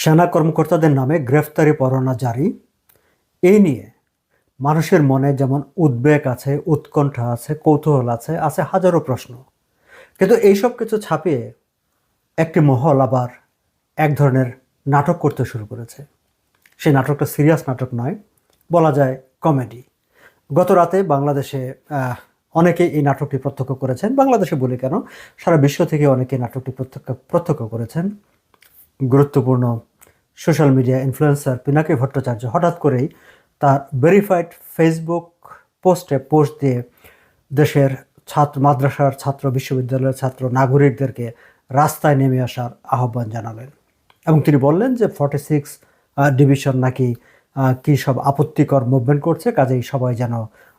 সেনা কর্মকর্তাদের নামে গ্রেফতারি পরোয়ানা জারি। এই নিয়ে মানুষের মনে যেমন উদ্বেগ আছে, উৎকণ্ঠা আছে, কৌতূহল আছে আছে হাজারো প্রশ্ন। কিন্তু এইসব কিছু ছাপিয়ে একটি মহল আবার এক ধরনের নাটক করতে শুরু করেছে। সেই নাটকটা সিরিয়াস নাটক নয়, বলা যায় কমেডি। গত রাতে বাংলাদেশে অনেকে এই নাটকটি প্রত্যক্ষ করেছেন। বাংলাদেশে বলি কেন, সারা বিশ্ব থেকে অনেকে নাটকটি প্রত্যক্ষ প্রত্যক্ষ করেছেন। গুরুত্বপূর্ণ social media influencer Pinaki Bhattacharya হঠাৎ করেই তার ভেরিফাইড ফেসবুক পোস্টে পোস্ট দিয়ে দেশের ছাত্র মাদ্রাসার ছাত্র বিশ্ববিদ্যালয়ের ছাত্র নাগরিকদেরকে রাস্তায় নেমে আসার আহ্বান জানালেন। এবং তিনি বললেন যে ফর্টি সিক্স ডিভিশন নাকি কী সব আপত্তিকর মুভমেন্ট করছে, কাজেই সবাই যেন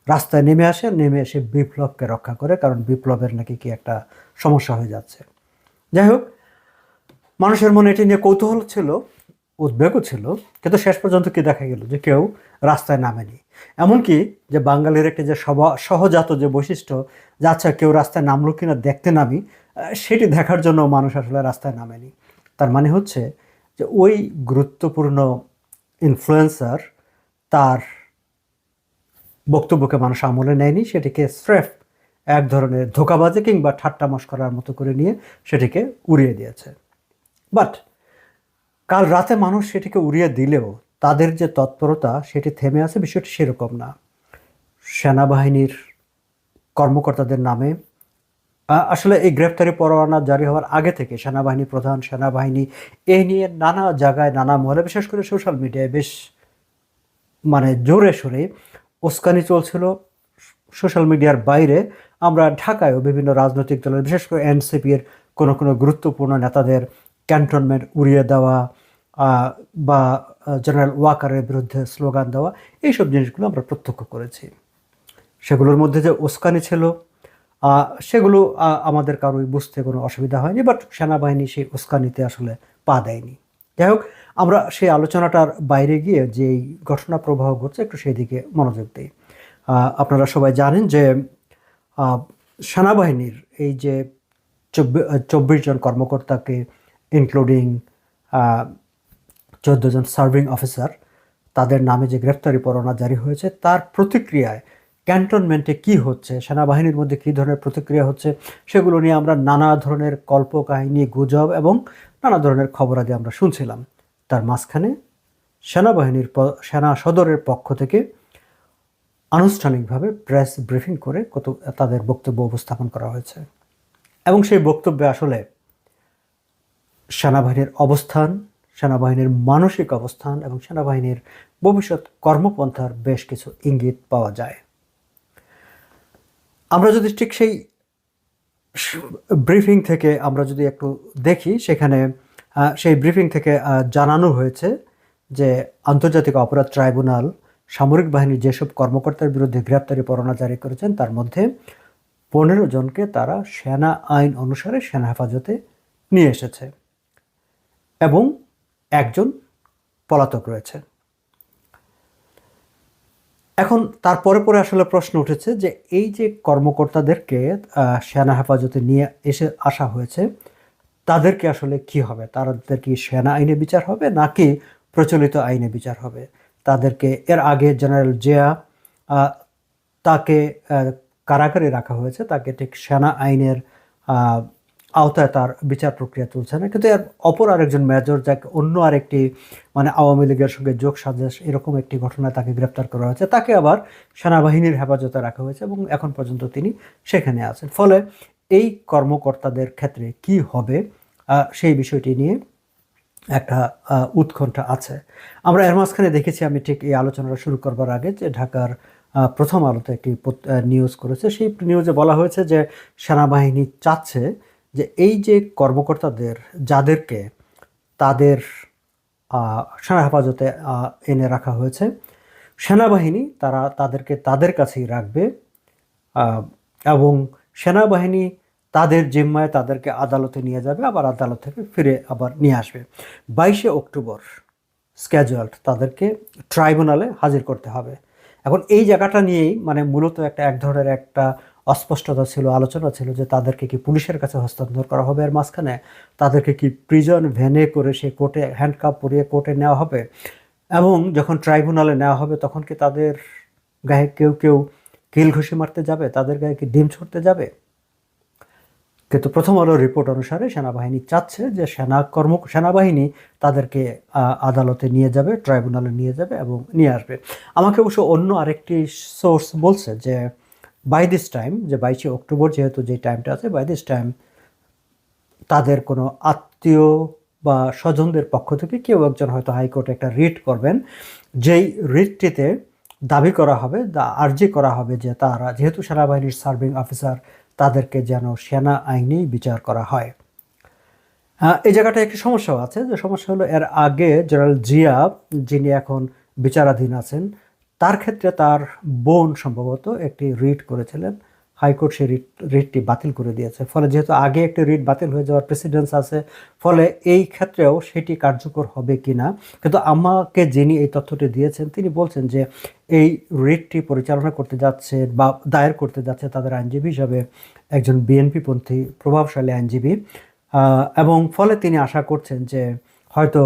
রাস্তায় নেমে আসে, নেমে এসে বিপ্লবকে রক্ষা করে, কারণ বিপ্লবের নাকি কি একটা সমস্যা হয়ে যাচ্ছে। যাই হোক, মানুষের মনে এটি নিয়ে কৌতূহল ছিল উদ্বেগও ছিল, কিন্তু শেষ পর্যন্ত কি দেখা গেল যে কেউ রাস্তায় নামেনি? এমনকি যে বাঙালির একটি যে সহজাত যে বৈশিষ্ট্য যে আচ্ছা কেউ রাস্তায় নামলো কিনা, দেখতে নামি সেটি দেখার জন্য মানুষ আসলে রাস্তায় নামেনি। তার মানে হচ্ছে যে ওই গুরুত্বপূর্ণ ইনফ্লুয়েন্সার তার বক্তব্যকে মানুষ আমলে নেয়নি, সেটিকে স্রেফ এক ধরনের ধোকাবাজি কিংবা ঠাট্টা মস্করার মতো করে নিয়ে সেটিকে উড়িয়ে দিয়েছে। বাট কাল রাতে মানুষ সেটিকে উড়িয়ে দিলেও তাদের যে তৎপরতা, সেটি থেমে আছে, বিষয়টি সেরকম না। সেনাবাহিনীর কর্মকর্তাদের নামে আসলে এই গ্রেপ্তারি পরোয়ানা জারি হওয়ার আগে থেকে সেনাবাহিনী প্রধান, সেনাবাহিনী এই নিয়ে নানা জায়গায় নানা মহলে, বিশেষ করে সোশ্যাল মিডিয়ায় বেশ মানে জোরে সোরে উস্কানি চলছিল। সোশ্যাল মিডিয়ার বাইরে আমরা ঢাকায়ও বিভিন্ন রাজনৈতিক দলের, বিশেষ করে এনসিপির কোনো কোনো গুরুত্বপূর্ণ নেতাদের ক্যান্টনমেন্ট উড়িয়ে দেওয়া বা জেনারেল ওয়াকারের বিরুদ্ধে স্লোগান দেওয়া, এইসব জিনিসগুলো আমরা প্রত্যক্ষ করেছি। সেগুলোর মধ্যে যে উস্কানি ছিল সেগুলো আমাদের কারোই বুঝতে কোনো অসুবিধা হয়নি, বাট সেনাবাহিনী সেই উস্কানিতে আসলে পা দেয়নি। যাই হোক, আমরা সেই আলোচনাটার বাইরে গিয়ে যে এই ঘটনা প্রবাহ ঘটছে, একটু সেই দিকে মনোযোগ দিই। আপনারা সবাই জানেন যে সেনাবাহিনীর এই যে চব্বিশ জন কর্মকর্তাকে ইনক্লুডিং চোদ্দ জন সার্ভিং অফিসার তাদের নামে যে গ্রেফতারি পরোয়ানা জারি হয়েছে, তার প্রতিক্রিয়ায় ক্যান্টনমেন্টে কি হচ্ছে, সেনাবাহিনীর মধ্যে কী ধরনের প্রতিক্রিয়া হচ্ছে, সেগুলো নিয়ে আমরা নানা ধরনের কল্পকাহিনী, গুজব এবং নানা ধরনের খবরাদি আমরা শুনছিলাম। তার মাঝখানে সেনাবাহিনীর সেনা সদরের পক্ষ থেকে আনুষ্ঠানিকভাবে প্রেস ব্রিফিং করে কত, তাদের বক্তব্য উপস্থাপন করা হয়েছে। এবং সেই বক্তব্যে আসলে সেনাবাহিনীর অবস্থান সেনাবাহিনীর মানসিক অবস্থান এবং সেনাবাহিনীর ভবিষ্যৎ কর্মপন্থার বেশ কিছু ইঙ্গিত পাওয়া যায়। আমরা যদি ঠিক সেই ব্রিফিং থেকে আমরা যদি একটু দেখি, সেখানে সেই ব্রিফিং থেকে জানানো হয়েছে যে আন্তর্জাতিক অপরাধ ট্রাইব্যুনাল সামরিক বাহিনীর যেসব কর্মকর্তার বিরুদ্ধে গ্রেপ্তারি পরোয়ানা জারি করেছেন, তার মধ্যে পনেরো জনকে তারা সেনা আইন অনুসারে সেনা হেফাজতে নিয়ে এসেছে। এবং একজন পলাতক রয়েছে। এখন তারপরে পরে পরে আসলে প্রশ্ন উঠেছে যে এই যে কর্মকর্তাদেরকে সেনা হেফাজতে নিয়ে এসে আসা হয়েছে, তাদেরকে আসলে কি হবে? তাদের কি সেনা আইনে বিচার হবে নাকি প্রচলিত আইনে বিচার হবে? তাদেরকে এর আগে জেনারেল জিয়া তাকে কারাগারে রাখা হয়েছে, তাকে ঠিক সেনা আইনের আওতায় তার বিচার প্রক্রিয়া চলছে না কিন্তু এর অপর আরেকজন মেজর, যাকে অন্য আরেকটি মানে আওয়ামী লীগের সঙ্গে যোগ সাজেশ, এরকম একটি ঘটনায় তাকে গ্রেপ্তার করা হয়েছে। তাকে আবার সেনাবাহিনীর হেফাজতে রাখা হয়েছে এবং এখন পর্যন্ত তিনি সেখানে আছেন। ফলে এই কর্মকর্তাদের ক্ষেত্রে কি হবে সেই বিষয়টি নিয়ে একটা উৎকণ্ঠা আছে। আমরা এর মাঝখানে দেখেছি, আমি ঠিক এই আলোচনাটা শুরু করবার আগে যে ঢাকার প্রথম আলোতে একটি নিউজ করেছে। সেই নিউজে বলা হয়েছে যে সেনাবাহিনী চাচ্ছে যে এই যে কর্মকর্তাদের, যাদেরকে তাদের সেনা হেফাজতে এনে রাখা হয়েছে, সেনাবাহিনী তারা তাদেরকে তাদের কাছেই রাখবে এবং সেনাবাহিনী তাদের জিম্মায় তাদেরকে আদালতে নিয়ে যাবে, আবার আদালত থেকে ফিরে আবার নিয়ে আসবে। বাইশে অক্টোবর স্ক্যাজুয়াল্ড তাদেরকে ট্রাইব্যুনালে হাজির করতে হবে। এখন এই জায়গাটা নিয়েই মানে মূলত একটা এক ধরনের একটা অস্পষ্টতা ছিল, আলোচনা ছিল যে তাদেরকে কি পুলিশের কাছে হস্তান্তর করা হবে এর মাঝখানে? তাদেরকে কি প্রিজন ভ্যানে করে সে কোর্টে হ্যান্ডকাপ পরিয়ে কোর্টে নেওয়া হবে? এবং যখন ট্রাইব্যুনালে নেওয়া হবে, তখন কি তাদের গায়ে কেউ কেউ কিল ঘুষি মারতে যাবে? তাদের গায়ে কি ডিম ছড়তে যাবে? কিন্তু প্রথম আলো রিপোর্ট অনুসারে সেনাবাহিনী চাচ্ছে যে সেনা কর্ম, সেনাবাহিনী তাদেরকে আদালতে নিয়ে যাবে ট্রাইব্যুনালে নিয়ে যাবে এবং নিয়ে আসবে। আমাকে অবশ্য অন্য আরেকটি সোর্স বলছে যে বাই দিস টাইম যে বাইশে অক্টোবর যেহেতু যে টাইমটা আছে বাই দিস টাইম তাদের কোনো আত্মীয় বা স্বজনদের পক্ষ থেকে কেউ একজন হয়তো হাইকোর্টে একটা রিট করবেন যেই রিটটিতে দাবি করা হবে আর্জি করা হবে যে তারা যেহেতু সেনাবাহিনীর সার্ভিং অফিসার তাদেরকে যেন সেনা আইনেই বিচার করা হয়। হ্যাঁ, এই জায়গাটা একটি সমস্যাও আছে। যে সমস্যা হলো এর আগে জেনারেল জিয়া যিনি এখন বিচারাধীন আছেন তার ক্ষেত্রে তার বোন সম্ভবত একটি রিট করেছিলেন। হাইকোর্ট সেই রিট, রিটটি বাতিল করে দিয়েছে। ফলে যেহেতু আগে একটি রিট বাতিল হয়ে যাওয়ার প্রেসিডেন্স আছে, ফলে এই ক্ষেত্রেও সেটি কার্যকর হবে কি না কিন্তু আমাকে যিনি এই তথ্যটি দিয়েছেন, তিনি বলছেন যে এই রিটটি পরিচালনা করতে যাচ্ছে বা দায়ের করতে যাচ্ছে তাদের আইনজীবী হিসাবে একজন বিএনপিপন্থী, প্রভাবশালী আইনজীবী। এবং ফলে তিনি আশা করছেন যে হয়তো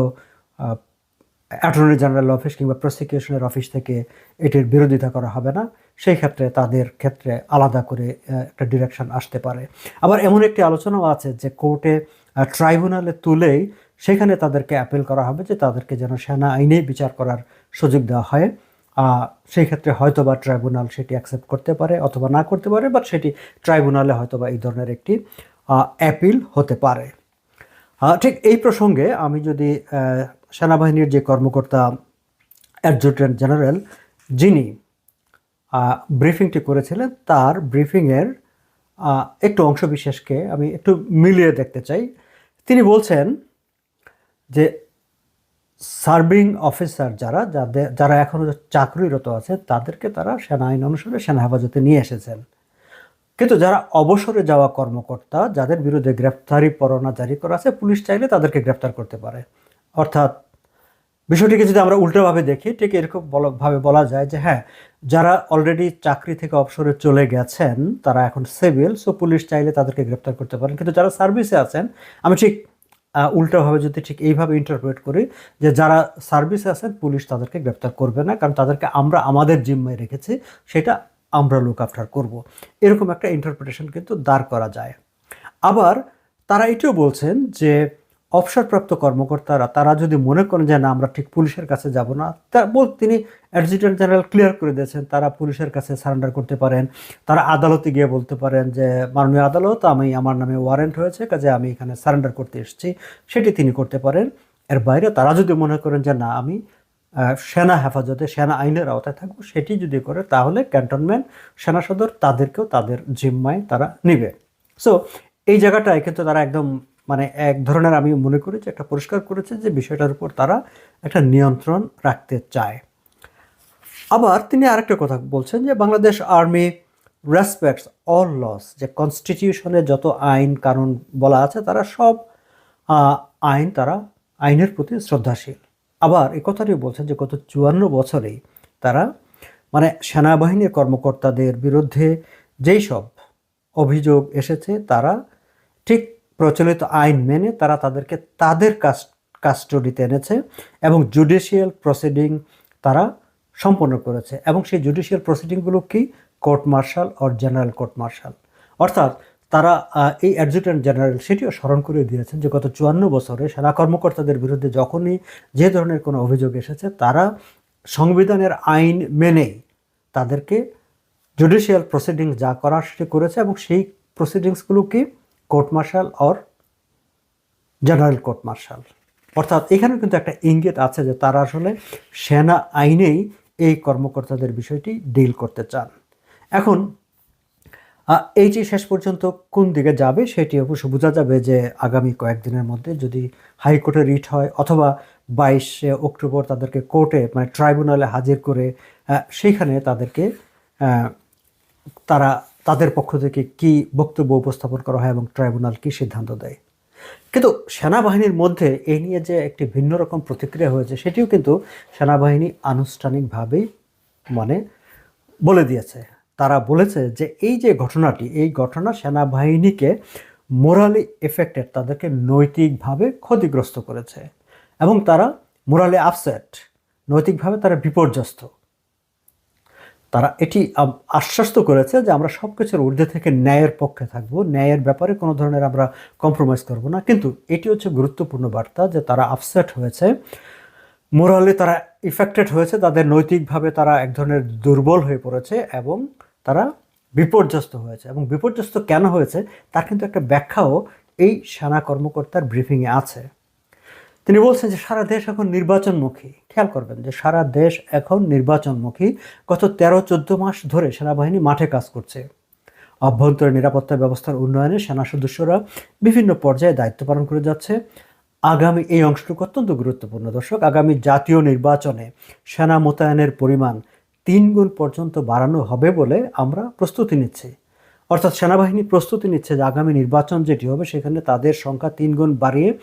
অ্যাটর্নি জেনারেল অফিস কিংবা প্রসিকিউশনের অফিস থেকে এটির বিরোধিতা করা হবে না। সেই ক্ষেত্রে তাদের ক্ষেত্রে আলাদা করে একটা ডিরেকশন আসতে পারে। আবার এমন একটি আলোচনাও আছে যে কোর্টে ট্রাইব্যুনালে তুলেই সেখানে তাদেরকে অ্যাপিল করা হবে যে তাদেরকে যেন সেনা আইনে বিচার করার সুযোগ দেওয়া হয়। সেই ক্ষেত্রে হয়তো বা ট্রাইব্যুনাল সেটি অ্যাকসেপ্ট করতে পারে অথবা না করতে পারে বাট সেটি ট্রাইব্যুনালে হয়তো বা এই ধরনের একটি অ্যাপিল হতে পারে। ঠিক এই প্রসঙ্গে আমি যদি সেনাবাহিনীর যে কর্মকর্তা অ্যাডজুটেন্ট জেনারেল যিনি ব্রিফিংটি করেছিলেন, তার ব্রিফিংয়ের একটু অংশবিশেষকে আমি একটু মিলিয়ে দেখতে চাই। তিনি বলছেন যে সার্ভিং অফিসার যারা, যাদের, যারা এখনও চাকরিরত আছে, তাদেরকে তারা সেনা আইন অনুসারে সেনা হেফাজতে নিয়ে এসেছেন। কিন্তু যারা অবসরে যাওয়া কর্মকর্তা, যাদের বিরুদ্ধে গ্রেফতারি পরোয়ানা জারি করা আছে, পুলিশ চাইলে তাদেরকে গ্রেফতার করতে পারে। অর্থাৎ বিষয়টিকে যদি আমরা উল্টোভাবে দেখি, ঠিক এরকম ভাবে বলা যায় যে হ্যাঁ যারা অলরেডি চাকরি থেকে অবসরে চলে গেছেন, তারা এখন সিভিল সো পুলিশ চাইলে তাদেরকে গ্রেপ্তার করতে পারেন। কিন্তু যারা সার্ভিসে আছেন, আমি ঠিক উল্টোভাবে যদি ঠিক এইভাবে ইন্টারপ্রেট করি যে, যারা সার্ভিসে আছেন, পুলিশ তাদেরকে গ্রেপ্তার করবে না, কারণ তাদেরকে আমরা, আমাদের জিম্মায় রেখেছি, সেটা আমরা লুক আফটার করব। এরকম একটা ইন্টারপ্রিটেশন কিন্তু দাঁড় করা যায়। আবার তারা এটিও বলছেন যে অবসরপ্রাপ্ত কর্মকর্তারা, তারা যদি মনে করেন যে, না, আমরা ঠিক পুলিশের কাছে যাব না, তা বল তিনি অ্যাডজুটেন্ট জেনারেল ক্লিয়ার করে দিয়েছেন, তারা পুলিশের কাছে সারেন্ডার করতে পারেন। তারা আদালতে গিয়ে বলতে পারেন যে, মাননীয় আদালত, আমি, আমার নামে ওয়ারেন্ট হয়েছে, কাজে আমি এখানে সারেন্ডার করতে এসেছি। সেটি তিনি করতে পারেন। এর বাইরে তারা যদি মনে করেন যে, না, আমি সেনা হেফাজতে, সেনা আইনের আওতায় থাকব, সেটি যদি করে, তাহলে ক্যান্টনমেন্ট সেনা সদর তাদেরকেও তাদের জিম্মায় তারা নেবে। সো এই জায়গাটায় কিন্তু তারা একদম মানে এক ধরনের আমি মনে করি যে একটা পরিষ্কার করেছে যে বিষয়টার উপর তারা একটা নিয়ন্ত্রণ রাখতে চায়। আবার তিনি আরেকটা কথা বলছেন যে Bangladesh army respects all laws যে কনস্টিটিউশনে যত আইন, কানুন বলা আছে, তারা সব আইন তারা, আইনের প্রতি শ্রদ্ধাশীল। আবার এই কথাটি বলছেন যে গত চুয়ান্ন বছরেই তারা মানে সেনাবাহিনীর কর্মকর্তাদের বিরুদ্ধে যেই সব অভিযোগ এসেছে, তারা ঠিক প্রচলিত আইন মেনে তারা তাদেরকে তাদের কাস্টডিতে এনেছে এবং জুডিশিয়াল প্রসিডিং তারা সম্পন্ন করেছে। এবং সেই জুডিশিয়াল প্রসিডিংগুলো কি? Court martial or general court martial. অর্থাৎ তারা এই অ্যাডজুটেন্ট জেনারেল সেটিও স্মরণ করে দিয়েছেন যে গত চুয়ান্ন বছরে সেনা কর্মকর্তাদের বিরুদ্ধে যখনই যে ধরনের কোনো অভিযোগ এসেছে, তারা সংবিধানের আইন মেনেই তাদেরকে জুডিশিয়াল প্রসিডিংস যা করার সেটি করেছে এবং সেই প্রসিডিংসগুলো কি? Court martial or general court martial. অর্থাৎ এখানে কিন্তু একটা ইঙ্গিত আছে যে তারা আসলে সেনা আইনেই এই কর্মকর্তাদের বিষয়টি ডিল করতে চান। এখন আহ, এইটি শেষ পর্যন্ত কোন দিকে যাবে সেটি অবশ্য বোঝা যাবে যে আগামী কয়েকদিনের মধ্যে যদি হাইকোর্টে রিট হয় অথবা বাইশে অক্টোবর তাদেরকে কোর্টে মানে ট্রাইব্যুনালে হাজির করে সেইখানে তাদেরকে তারা তাদের পক্ষ থেকে কি বক্তব্য উপস্থাপন করা হয় এবং ট্রাইব্যুনাল কি সিদ্ধান্ত দেয়? কিন্তু সেনাবাহিনীর মধ্যে এই নিয়ে যে একটি ভিন্ন রকম প্রতিক্রিয়া হয়েছে, সেটিও কিন্তু সেনাবাহিনী আনুষ্ঠানিকভাবেই মানে বলে দিয়েছে। তারা বলেছে যে এই যে ঘটনাটি, এই ঘটনা সেনাবাহিনীকে মোরালি এফেক্টেড, তাদেরকে নৈতিকভাবে ক্ষতিগ্রস্ত করেছে এবং তারা মোরালি আপসেট, নৈতিকভাবে তারা বিপর্যস্ত। তারা এটি আশ্বস্ত করেছে যে আমরা সব কিছুর ঊর্ধ্বে থেকে ন্যায়ের পক্ষে থাকব। ন্যায়ের ব্যাপারে কোনো ধরনের আমরা কম্প্রোমাইজ করব না। কিন্তু এটি হচ্ছে গুরুত্বপূর্ণ বার্তা যে তারা আপসেট হয়েছে। মোরালি তারা ইফেক্টেড হয়েছে। তাদের নৈতিকভাবে তারা এক ধরনের দুর্বল হয়ে পড়েছে এবং তারা বিপর্যস্ত হয়েছে। এবং বিপর্যস্ত কেন হয়েছে? তার কিন্তু একটা ব্যাখ্যাও এই সেনা কর্মকর্তার ব্রিফিংয়ে আছে। তিনি বলছেন যে সারা দেশ এখন নির্বাচনমুখী। খেয়াল করবেন যে সারা দেশ এখন নির্বাচনমুখী গত তেরো, চোদ্দ মাস ধরে সেনাবাহিনী মাঠে কাজ করছে। অভ্যন্তরীণ নিরাপত্তা ব্যবস্থার উন্নয়নে সেনা সদস্যরা বিভিন্ন পর্যায়ে দায়িত্ব পালন করে যাচ্ছে। আগামী এই অংশটুকু অত্যন্ত গুরুত্বপূর্ণ। দর্শক, আগামী জাতীয় নির্বাচনে সেনা মোতায়েনের পরিমাণ তিন গুণ পর্যন্ত বাড়ানো হবে বলে আমরা প্রস্তুতি নিচ্ছি। অর্থাৎ সেনাবাহিনী প্রস্তুতি নিচ্ছে যে আগামী নির্বাচন যেটি হবে, সেখানে তাদের সংখ্যা তিন গুণ বাড়িয়ে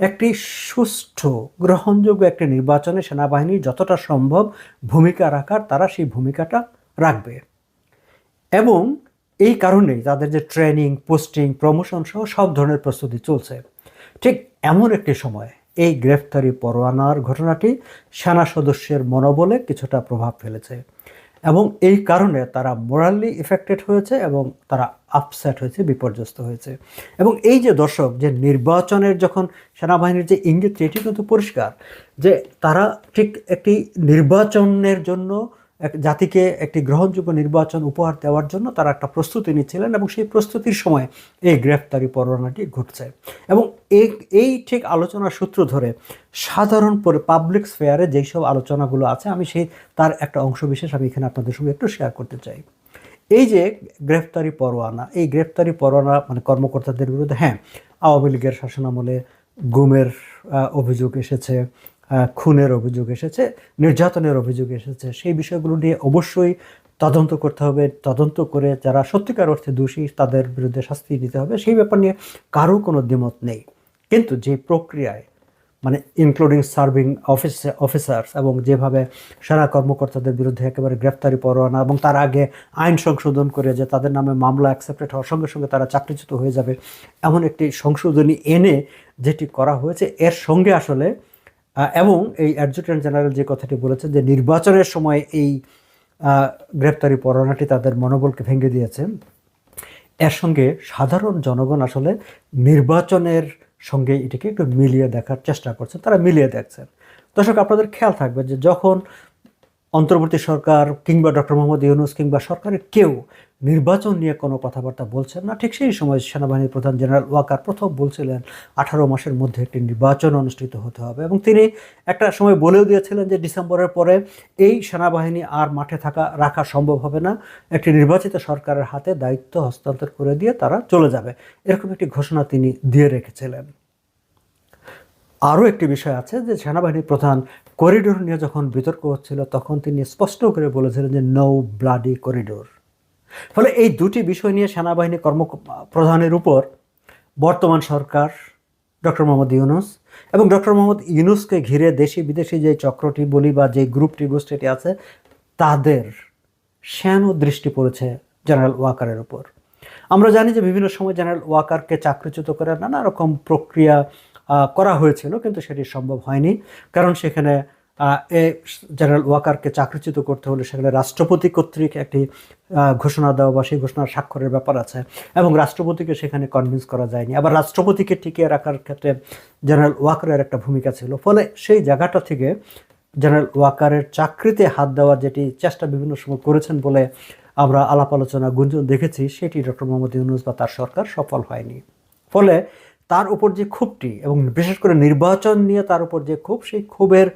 একটি সুষ্ঠু, গ্রহণযোগ্য একটি নির্বাচনে সেনাবাহিনী যতটা সম্ভব ভূমিকা রাখার, তারা সেই ভূমিকাটা রাখবে। এবং এই কারণেই তাদের যে ট্রেনিং, পোস্টিং, প্রমোশন সহ সব ধরনের প্রস্তুতি চলছে। ঠিক এমন একটি সময় এই গ্রেফতারি পরোয়ানার ঘটনাটি সেনা সদস্যের মনোবলে কিছুটা প্রভাব ফেলেছে। এবং এই কারণে তারা মোরালি এফেক্টেড হয়েছে এবং তারা আপসেট হয়েছে, বিপর্যস্ত হয়েছে। এবং এই যে দর্শক, যে নির্বাচনের যখন সেনাবাহিনীর যে ইঙ্গিত এটি কিন্তু পরিষ্কার যে তারা ঠিক একটি নির্বাচনের জন্য জাতিকে একটি গ্রহণযোগ্য নির্বাচন উপহার দেওয়ার জন্য তারা একটা প্রস্তুতি নিচ্ছিলেন এবং সেই প্রস্তুতির সময় এই গ্রেফতারি পরোয়ানাটি ঘটছে। এবং এই ঠিক আলোচনার সূত্র ধরে সাধারণ পরে পাবলিক স্ফেয়ারে যেই সব আলোচনাগুলো আছে, আমি সেই, তার একটা অংশ বিশেষ আমি এখানে আপনাদের সঙ্গে একটু শেয়ার করতে চাই। এই যে গ্রেফতারি পরোয়ানা, এই গ্রেফতারি পরোয়ানা মানে কর্মকর্তাদের বিরুদ্ধে হ্যাঁ আওয়ামী লীগের শাসনামলে গুমের অভিযোগ এসেছে খুনের অভিযোগ এসেছে, নির্যাতনের অভিযোগ এসেছে। সেই বিষয়গুলো নিয়ে অবশ্যই তদন্ত করতে হবে। তদন্ত করে যারা সত্যিকার অর্থে দোষী, তাদের বিরুদ্ধে শাস্তি দিতে হবে। সেই ব্যাপার নিয়ে কারও কোনো দ্বিমত নেই। কিন্তু যে প্রক্রিয়ায় মানে ইনক্লুডিং সার্ভিং অফিস অফিসার্স এবং যেভাবে সেনা কর্মকর্তাদের বিরুদ্ধে একেবারে গ্রেফতারি পরোয়ানা এবং তার আগে আইন সংশোধন করে যে তাদের নামে মামলা অ্যাকসেপ্টেড হওয়ার সঙ্গে সঙ্গে তারা চাকরিচ্যুত হয়ে যাবে, এমন একটি সংশোধনী এনে যেটি করা হয়েছে, এর সঙ্গে আসলে এবং এই অ্যাডজুটেন্ট জেনারেল যে কথাটি বলেছেন যে নির্বাচনের সময় এই গ্রেপ্তারি পরোয়ানাটি তাদের মনোবলকে ভেঙে দিয়েছে। এর সঙ্গে সাধারণ জনগণ আসলে নির্বাচনের সঙ্গে এটিকে একটু মিলিয়ে দেখার চেষ্টা করছে তারা মিলিয়ে দেখছেন। দর্শক, আপনাদের খেয়াল থাকবে যে যখন অন্তর্বর্তী সরকার কিংবা ডক্টর মোহাম্মদ ইউনুস কিংবা সরকারের কেউ নির্বাচন নিয়ে কোনো কথাবার্তা বলছেন না। ঠিক সেই সময় সেনাবাহিনীর প্রধান জেনারেল ওয়াকার প্রথম বলছিলেন, আঠারো মাসের মধ্যে একটি নির্বাচন অনুষ্ঠিত হতে হবে। এবং তিনি একটা সময় বলেও দিয়েছিলেন যে ডিসেম্বরের পরে এই সেনাবাহিনী আর মাঠে থাকা, রাখা সম্ভব হবে না। একটি নির্বাচিত সরকারের হাতে দায়িত্ব হস্তান্তর করে দিয়ে তারা চলে যাবে। এরকম একটি ঘোষণা তিনি দিয়ে রেখেছিলেন। আরও একটি বিষয় আছে যে সেনাবাহিনীর প্রধান করিডোর নিয়ে যখন বিতর্ক হচ্ছিল, তখন তিনি স্পষ্ট করে বলেছিলেন যে নো ব্লাডি করিডোর ফলে এই দুটি বিষয় নিয়ে সেনাবাহিনী কর্ম প্রধানের উপর বর্তমান সরকার ডক্টর মোহাম্মদ ইউনুস এবং ডক্টর মোহাম্মদ ইউনুসকে ঘিরে দেশি বিদেশি যে চক্রটি বলি বা যে গ্রুপটি, গোষ্ঠীটি আছে, তাদের শ্যানো দৃষ্টি পড়েছে জেনারেল ওয়াকারের উপর। আমরা জানি যে বিভিন্ন সময় জেনারেল ওয়াকারকে চাকরিচ্যুত করে নানা রকম প্রক্রিয়া করা হয়েছিল, কিন্তু সেটি সম্ভব হয়নি, কারণ সেখানে জেনারেল ওয়াকারকে চাকরিচ্যুত করতে হলে সেখানে রাষ্ট্রপতি কর্তৃক একটি ঘোষণা দেওয়া বা সেই ঘোষণার স্বাক্ষরের ব্যাপার আছে এবং রাষ্ট্রপতিকে সেখানে কনভিন্স করা যায়নি। আবার রাষ্ট্রপতিকে টিকিয়ে রাখার ক্ষেত্রে জেনারেল ওয়াকারের একটা ভূমিকা ছিল। ফলে সেই জায়গাটা থেকে জেনারেল ওয়াকারের চাকরিতে হাত দেওয়ার যেটি চেষ্টা বিভিন্ন সময় করেছেন বলে আমরা আলাপ আলোচনা গুঞ্জন দেখেছি, সেটি ডক্টর মোহাম্মদ ইউনুস বা তার সরকার সফল হয়নি। ফলে তার উপর যে ক্ষোভটি এবং বিশেষ করে নির্বাচন নিয়ে তার উপর যে ক্ষোভ, সেই ক্ষোভের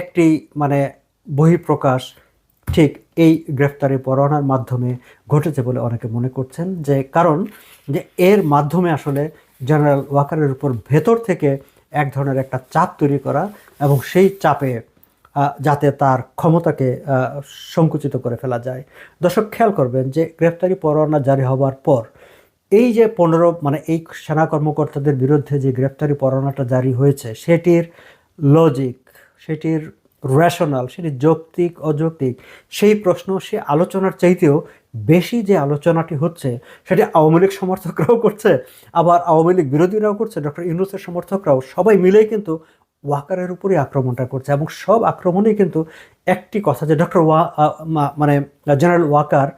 একটি মানে বহিঃপ্রকাশ ঠিক এই গ্রেফতারি পরোয়ানার মাধ্যমে ঘটেছে বলে অনেকে মনে করছেন যে কারণ যে এর মাধ্যমে আসলে জেনারেল ওয়াকারের উপর ভেতর থেকে এক ধরনের একটা চাপ তৈরি করা এবং সেই চাপে যাতে তার ক্ষমতাকে সংকুচিত করে ফেলা যায়। দর্শক, খেয়াল করবেন যে গ্রেফতারি পরোয়ানা জারি হওয়ার পর এই যে পনেরো মানে এই সেনা কর্মকর্তাদের বিরুদ্ধে যে গ্রেফতারি পরোয়ানাটা জারি হয়েছে, সেটির লজিক সেটির রেশনাল সেটি যৌক্তিক, অযৌক্তিক, সেই প্রশ্ন সে আলোচনার চাইতেও বেশি যে আলোচনাটি হচ্ছে, সেটি আওয়ামী লীগ সমর্থকরাও করছে, আবার আওয়ামী লীগ বিরোধীরাও করছে, ডক্টর ইউনুসের সমর্থকরাও, সবাই মিলেই কিন্তু ওয়াকারের উপরে আক্রমণটা করছে এবং সব আক্রমণেই কিন্তু একটি কথা যে ডক্টর ওয়া মানে জেনারেল ওয়াকার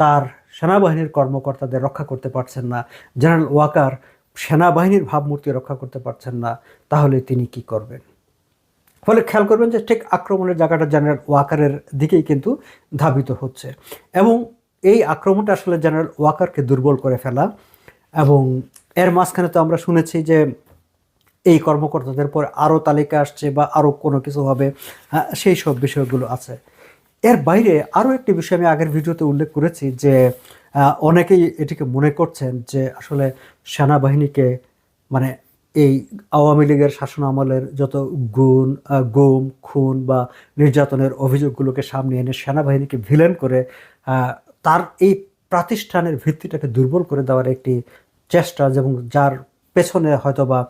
তার সেনাবাহিনীর কর্মকর্তাদের রক্ষা করতে পারছেন না। জেনারেল ওয়াকার সেনাবাহিনীর ভাবমূর্তি রক্ষা করতে পারছেন না। তাহলে তিনি কি করবেন? ফলে খেয়াল করবেন যে ঠিক আক্রমণের জায়গাটা জেনারেল ওয়াকারের দিকেই কিন্তু ধাবিত হচ্ছে। এবং এই আক্রমণটা আসলে জেনারেল ওয়াকারকে দুর্বল করে ফেলা এবং এর মাঝখানে তো আমরা শুনেছি যে এই কর্মকর্তাদের পর আরও তালিকা আসছে বা আরও কোনো কিছু হবে সেই সব বিষয়গুলো আছে। এর বাইরে আরও একটি বিষয় আমি আগের ভিডিওতে উল্লেখ করেছি যে অনেকেই এটিকে মনে করছেন যে আসলে সেনাবাহিনীকে মানে এই আওয়ামী লীগের শাসন আমলের যত গুণ গুম, খুন বা নির্যাতনের অভিযোগগুলোকে সামনে এনে সেনাবাহিনীকে ভিলেন করে তার এই প্রাতিষ্ঠানের ভিত্তিটাকে দুর্বল করে দেওয়ার একটি চেষ্টা এবং যার পেছনে হয়তো বা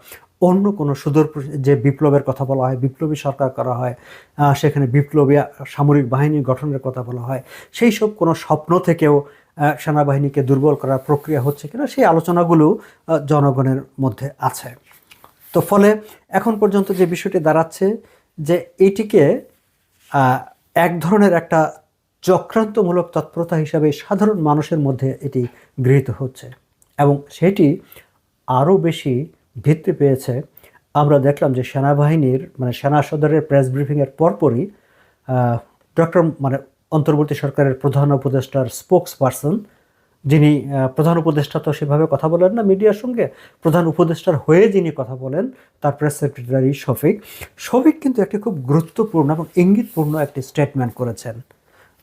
অন্য কোনো সুদূর যে বিপ্লবের কথা বলা হয়, বিপ্লবী সরকার করা হয় সেখানে বিপ্লবী সামরিক বাহিনী গঠনের কথা বলা হয়, সেই সব কোনো স্বপ্ন থেকেও সেনাবাহিনীকে দুর্বল করার প্রক্রিয়া হচ্ছে কিনা সেই আলোচনাগুলো জনগণের মধ্যে আছে। তো ফলে এখন পর্যন্ত যে বিষয়টি দাঁড়াচ্ছে যে এইটিকে আহ, এক ধরনের একটা চক্রান্তমূলক তৎপরতা হিসাবে সাধারণ মানুষের মধ্যে এটি গৃহীত হচ্ছে এবং সেটি আরও বেশি ভিত্তি পেয়েছে। আমরা দেখলাম যে সেনাবাহিনীর মানে সেনা সদরের প্রেস ব্রিফিংয়ের পরপরই ডক্টর মানে অন্তর্বর্তী সরকারের প্রধান উপদেষ্টার স্পোক্স পারসন যিনি প্রধান উপদেষ্টা তো সেভাবে কথা বলেন না মিডিয়ার সঙ্গে। প্রধান উপদেষ্টার হয়ে যিনি কথা বলেন, তার প্রেস সেক্রেটারি শফিক। শফিক কিন্তু একটি খুব গুরুত্বপূর্ণ এবং ইঙ্গিতপূর্ণ একটি স্টেটমেন্ট করেছেন।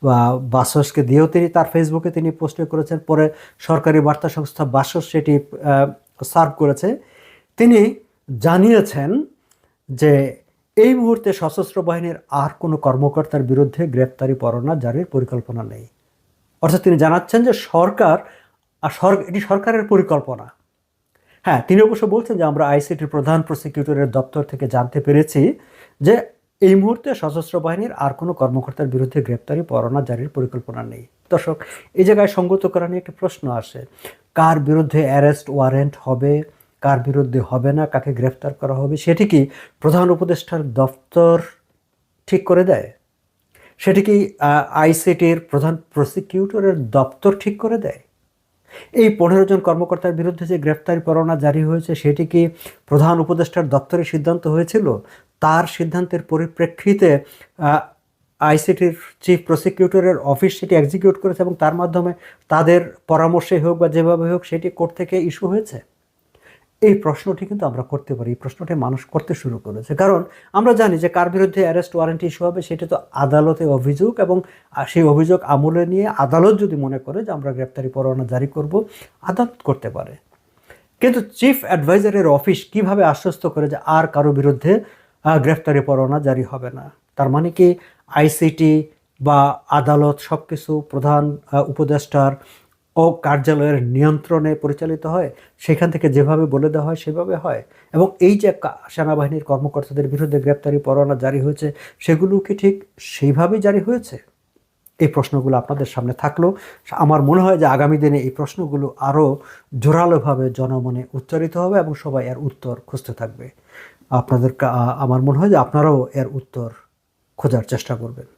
বা বাসসকে দিয়েও তিনি, তার ফেসবুকে তিনি পোস্ট করেছেন, পরে সরকারি বার্তা সংস্থা বাসস সেটি সার্ভ করেছে। তিনি জানিয়েছেন যে, এই মুহূর্তে সশস্ত্র বাহিনীর আর কোনো কর্মকর্তার বিরুদ্ধে গ্রেপ্তারি পরোয়ানা জারির পরিকল্পনা নেই। অর্থাৎ তিনি জানাচ্ছেন যে সরকার আর এটি সরকারের পরিকল্পনা। হ্যাঁ তিনি অবশ্য বলছেন যে আমরা আইসিটির প্রধান প্রসিকিউটরের দপ্তর থেকে জানতে পেরেছি যে এই মুহূর্তে সশস্ত্র বাহিনীর আর কোনো কর্মকর্তার বিরুদ্ধে গ্রেপ্তারি, পরোয়ানা জারির পরিকল্পনা নেই। দর্শক, এই জায়গায় সঙ্গত করা নিয়ে একটা প্রশ্ন আসে। কার বিরুদ্ধে অ্যারেস্ট ওয়ারেন্ট হবে? কার বিরুদ্ধে হবে না? কাকে গ্রেফতার করা হবে? সেটি কি প্রধান উপদেষ্টার দপ্তর ঠিক করে দেয়? সেটি কি আইসিটির প্রধান প্রসিকিউটরের দপ্তর ঠিক করে দেয়। এই পনেরো জন কর্মকর্তার বিরুদ্ধে যে গ্রেফতারি পরোয়ানা জারি হয়েছে সেটি কি প্রধান উপদেষ্টার দপ্তরের সিদ্ধান্ত হয়েছিল। তার সিদ্ধান্তের পরিপ্রেক্ষিতে আইসিটির চিফ প্রসিকিউটরের অফিস সেটি এক্সিকিউট করেছে এবং তার মাধ্যমে তাদের পরামর্শে হোক বা যেভাবে হোক, সেটি কোর্ট থেকে ইস্যু হয়েছে। এই প্রশ্নটি কিন্তু আমরা করতে পারি এই প্রশ্নটি মানুষ করতে শুরু করেছে। কারণ আমরা জানি যে কার বিরুদ্ধে অ্যারেস্ট ওয়ারেন্ট ইস্যু হবে সেটা তো আদালতে অভিযোগ এবং সেই অভিযোগ আমলে নিয়ে আদালত যদি মনে করে যে আমরা গ্রেপ্তারি পরোয়ানা জারি করব আদালত করতে পারে। কিন্তু চিফ অ্যাডভাইজারের অফিস কীভাবে আশ্বস্ত করে যে আর কারও বিরুদ্ধে আহ, গ্রেফতারি পরোয়ানা জারি হবে না? তার মানে কি আইসিটি বা আদালত সব কিছু প্রধান উপদেষ্টার ও কার্যালয়ের নিয়ন্ত্রণে পরিচালিত হয়, সেখান থেকে যেভাবে বলে দেওয়া হয় সেভাবে হয়। এবং এই যে সেনাবাহিনীর কর্মকর্তাদের বিরুদ্ধে গ্রেপ্তারি পরোয়ানা জারি হয়েছে, সেগুলো কি ঠিক সেইভাবেই জারি হয়েছে? এই প্রশ্নগুলো আপনাদের সামনে থাকল। আমার মনে হয় যে আগামী দিনে এই প্রশ্নগুলো আরও জোরালোভাবে জনমনে উচ্চারিত হবে এবং সবাই এর উত্তর খুঁজতে থাকবে। আপনাদের আমার মনে হয় যে আপনারাও এর উত্তর খোঁজার চেষ্টা করবেন।